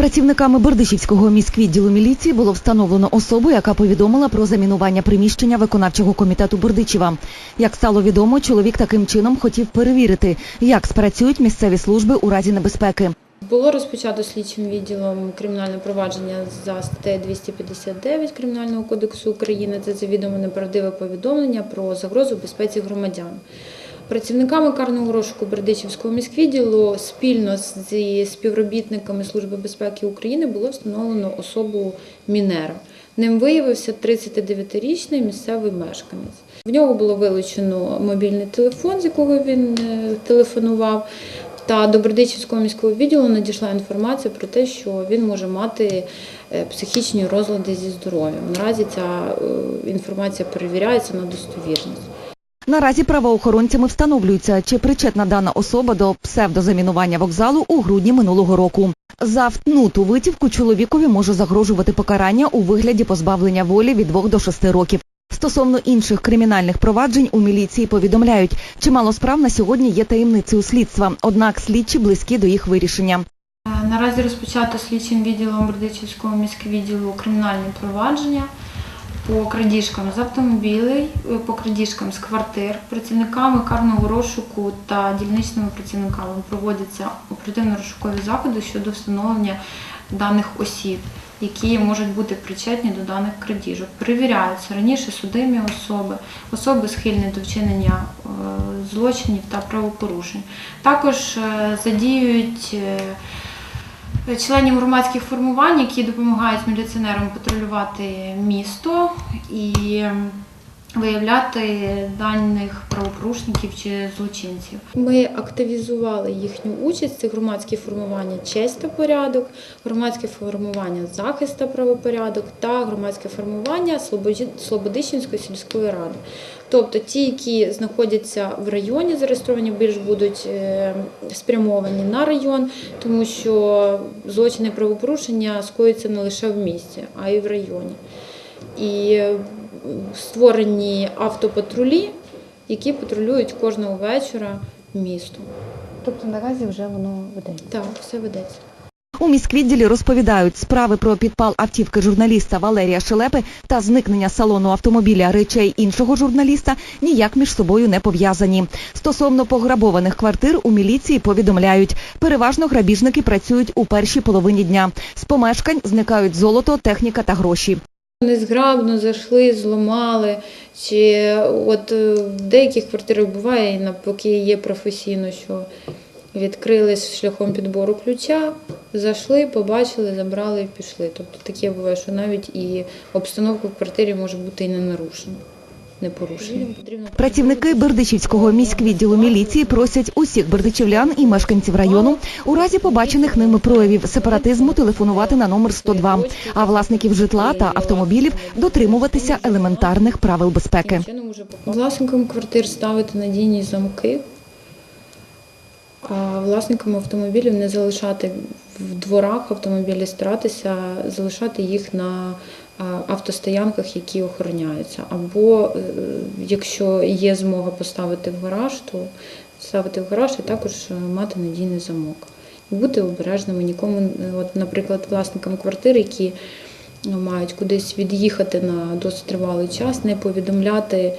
Працівниками Бердичівського міськвідділу міліції було встановлено особу, яка повідомила про замінування приміщення виконавчого комітету Бердичева. Як стало відомо, чоловік таким чином хотів перевірити, як спрацюють місцеві служби у разі небезпеки. Було розпочато слідчим відділом кримінальне провадження за статтею 259 Кримінального кодексу України. Це завідомо неправдиве повідомлення про загрозу безпеці громадян. Працівниками карного розшуку Бердичівського міськвідділу спільно зі співробітниками Служби безпеки України було встановлено особу Мінера. Ним виявився 39-річний місцевий мешканець. В нього було вилучено мобільний телефон, з якого він е, телефонував. Та до Бердичівського міського відділу надійшла інформація про те, що він може мати е, психічні розлади зі здоров'ям. Наразі ця е, інформація перевіряється на достовірність. Наразі правоохоронцями встановлюється, чи причетна дана особа до псевдозамінування вокзалу у грудні минулого року. За втнуту витівку чоловікові може загрожувати покарання у вигляді позбавлення волі від 2 до 6 років. Стосовно інших кримінальних проваджень у міліції повідомляють, чимало справ на сьогодні є таємницею слідства, однак слідчі близькі до їх вирішення. Наразі розпочато слідчим відділом Бердичівського міськвідділу кримінальні провадження по крадіжкам з автомобілей, е, по крадіжкам з квартир. Працівниками карного розшуку та дільничними працівниками проводяться оперативно-розшукові заходи щодо встановлення даних осіб, які можуть бути причетні до даних крадіжок. Перевіряються раніше судимі особи, особи схильні до вчинення е, злочинів та правопорушень. Також е, задіюють членів громадських формувань, які допомагають міліціонерам патрулювати місто. І виявляти даних правопорушників чи злочинців. Ми активізували їхню участь. Це громадські формування честь та порядок, громадське формування захист та правопорядок та громадське формування Слободищенської сільської ради. Тобто ті, які знаходяться в районі, зареєстровані, більш будуть е, спрямовані на район, тому що злочини правопорушення скоюються не лише в місті, а й в районі. І е, створені автопатрулі, які патрулюють кожного вечора місто. Тобто наразі вже воно ведеться. Так, все ведеться. У міськвідділі розповідають, справи про підпал автівки журналіста Валерія Шелепи та зникнення салону автомобіля речей іншого журналіста ніяк між собою не пов'язані. Стосовно пограбованих квартир у міліції повідомляють, переважно грабіжники працюють у першій половині дня. З помешкань зникають золото, техніка та гроші. Незграбно зайшли, зламали. Чи от е, в деяких квартирах буває, і навпаки є професійно, що відкрили шляхом підбору ключа, зайшли, побачили, забрали і пішли. Тобто таке буває, що навіть і обстановка в квартирі може бути і не нарушена, не порушена. Працівники Бердичівського міськвідділу міліції просять усіх бердичівлян і мешканців району у разі побачених ними проявів сепаратизму телефонувати на номер 102, а власників житла та автомобілів дотримуватися елементарних правил безпеки. Власникам квартир ставити надійні замки, а власникам автомобілів не залишати в дворах автомобілі, старатися залишати їх на автостоянках, які охороняються. Або е, якщо є змога поставити в гараж, то ставити в гараж і також е, мати надійний замок. Бути обережними, нікому, е, от, наприклад, власникам квартир, які ну, мають кудись від'їхати на досить тривалий час, не повідомляти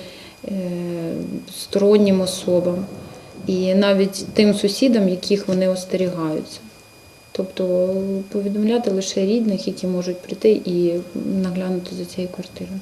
стороннім особам і навіть тим сусідам, яких вони остерігаються. Тобто повідомляти лише рідних, які можуть прийти і наглянути за цією квартирою.